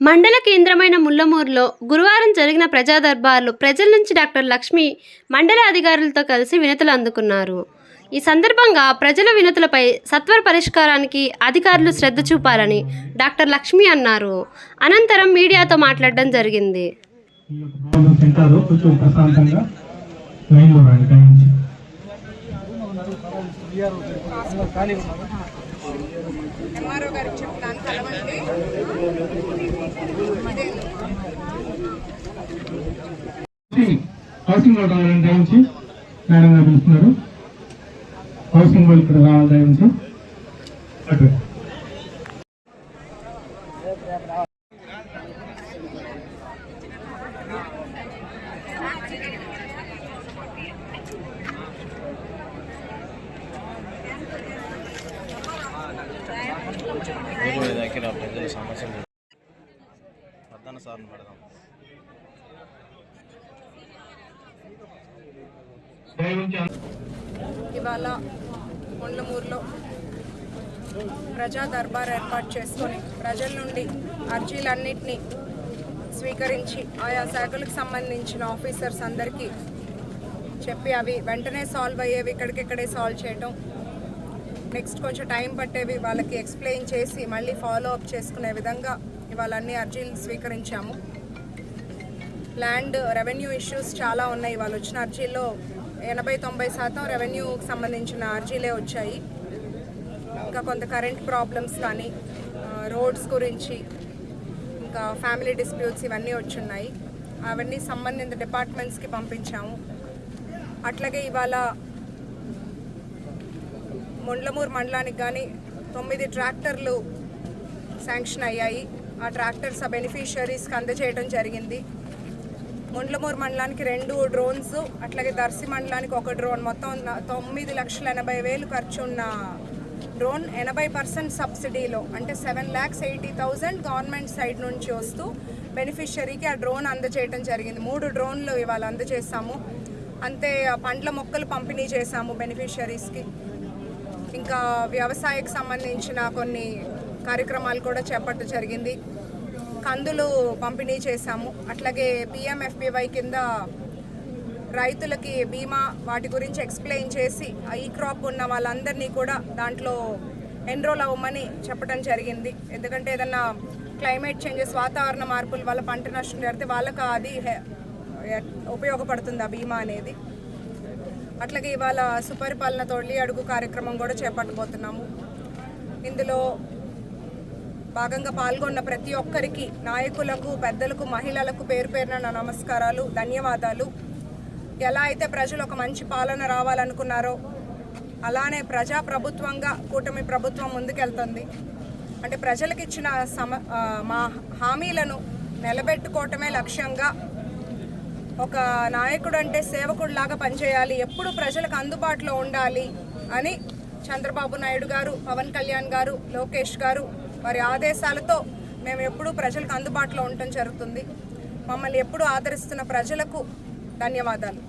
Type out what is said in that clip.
మండల కేంద్రమైన ముల్లమూరులో గురువారం జరిగిన ప్రజా దర్బార్లో ప్రజల నుంచి డాక్టర్ లక్ష్మి మండల అధికారులతో కలిసి వినతులు అందుకున్నారు. ఈ సందర్భంగా ప్రజల వినతులపై సత్వర పరిష్కారానికి అధికారులు శ్రద్ధ చూపాలని డాక్టర్ లక్ష్మి అన్నారు. అనంతరం మీడియాతో మాట్లాడడం జరిగింది. కొంచెం ప్రశాంతంగా ఎంఆర్ఓ గారికి చెప్తాను కలవండి. హౌసింగ్ బోర్డు రావాలని టైం మేడం గారు పిలుస్తున్నారు. హౌసింగ్ బోర్డు ఇక్కడ రావాలి టైం అటు దగ్గర ప్రజల సమస్యలు ప్రధాన సార్ని పెడదాం ఇవాళ ముండ్లమూరులో ప్రజా దర్బార్ ఏర్పాటు చేసుకొని ప్రజల నుండి అర్జీలన్నింటినీ స్వీకరించి ఆయా శాఖలకు సంబంధించిన ఆఫీసర్స్ అందరికీ చెప్పి అవి వెంటనే సాల్వ్ అయ్యేవి ఇక్కడికిక్కడే సాల్వ్ చేయటం నెక్స్ట్ కొంచెం టైం పట్టేవి వాళ్ళకి ఎక్స్ప్లెయిన్ చేసి మళ్ళీ ఫాలో అప్ చేసుకునే విధంగా ఇవాళ అన్ని అర్జీలు స్వీకరించాము. ల్యాండ్ రెవెన్యూ ఇష్యూస్ చాలా ఉన్నాయి. వాళ్ళు వచ్చిన అర్జీల్లో ఎనభై తొంభై శాతం రెవెన్యూకి సంబంధించిన అర్జీలే వచ్చాయి. ఇంకా కొంత కరెంట్ ప్రాబ్లమ్స్ కానీ రోడ్స్ గురించి ఇంకా ఫ్యామిలీ డిస్ప్యూట్స్ ఇవన్నీ వచ్చున్నాయి. అవన్నీ సంబంధిత డిపార్ట్మెంట్స్కి పంపించాము. అట్లాగే ఇవాళ మొండ్లమూరు మండలానికి కానీ తొమ్మిది ట్రాక్టర్లు శాంక్షన్ అయ్యాయి. ఆ ట్రాక్టర్స్ ఆ బెనిఫిషరీస్కి అందజేయడం జరిగింది. ముండ్లమూరు మండలానికి రెండు డ్రోన్స్ అట్లాగే దర్శి మండలానికి ఒక డ్రోన్ మొత్తం తొమ్మిది లక్షల ఎనభై వేలు ఖర్చు ఉన్న డ్రోన్ ఎనభై పర్సెంట్ సబ్సిడీలో అంటే seven lakhs eighty thousand government side నుంచి వస్తూ బెనిఫిషరీకి ఆ డ్రోన్ అందజేయడం జరిగింది. మూడు డ్రోన్లు ఇవాళ అందజేసాము అంతే ఆ పండ్ల మొక్కలు పంపిణీ చేశాము బెనిఫిషరీస్కి. ఇంకా వ్యవసాయకు సంబంధించిన కొన్ని కార్యక్రమాలు కూడా చేపట్టడం జరిగింది. కందులు పంపిణీ చేశాము. అట్లాగే పిఎంఎఫ్పివై కింద రైతులకి బీమా వాటి గురించి ఎక్స్ప్లెయిన్ చేసి ఆ ఈ క్రాప్ ఉన్న వాళ్ళందరినీ కూడా దాంట్లో ఎన్రోల్ అవ్వమని చెప్పడం జరిగింది. ఎందుకంటే ఏదన్నా క్లైమేట్ చేంజెస్ వాతావరణ మార్పుల వల్ల పంట నష్టం జరిగితే వాళ్ళకి అది హె- ఉపయోగపడుతుంది ఆ బీమా అనేది. అట్లాగే ఇవాళ సుపరిపాలన తొలి అడుగు కార్యక్రమం కూడా చేపట్టబోతున్నాము. ఇందులో భాగంగా పాల్గొన్న ప్రతి ఒక్కరికి నాయకులకు పెద్దలకు మహిళలకు పేరు పేరున నా నమస్కారాలు ధన్యవాదాలు. ఎలా అయితే ప్రజలు ఒక మంచి పాలన రావాలనుకున్నారో అలానే ప్రజా ప్రభుత్వంగా కూటమి ప్రభుత్వం ముందుకెళ్తుంది. అంటే ప్రజలకు ఇచ్చిన సమ మా హామీలను నిలబెట్టుకోవటమే లక్ష్యంగా ఒక నాయకుడు అంటే సేవకుడిలాగా పనిచేయాలి ఎప్పుడు ప్రజలకు అందుబాటులో ఉండాలి అని చంద్రబాబు నాయుడు గారు పవన్ కళ్యాణ్ గారు లోకేష్ గారు వారి ఆదేశాలతో మేము ఎప్పుడూ ప్రజలకు అందుబాటులో ఉండటం జరుగుతుంది. మమ్మల్ని ఎప్పుడూ ఆదరిస్తున్న ప్రజలకు ధన్యవాదాలు.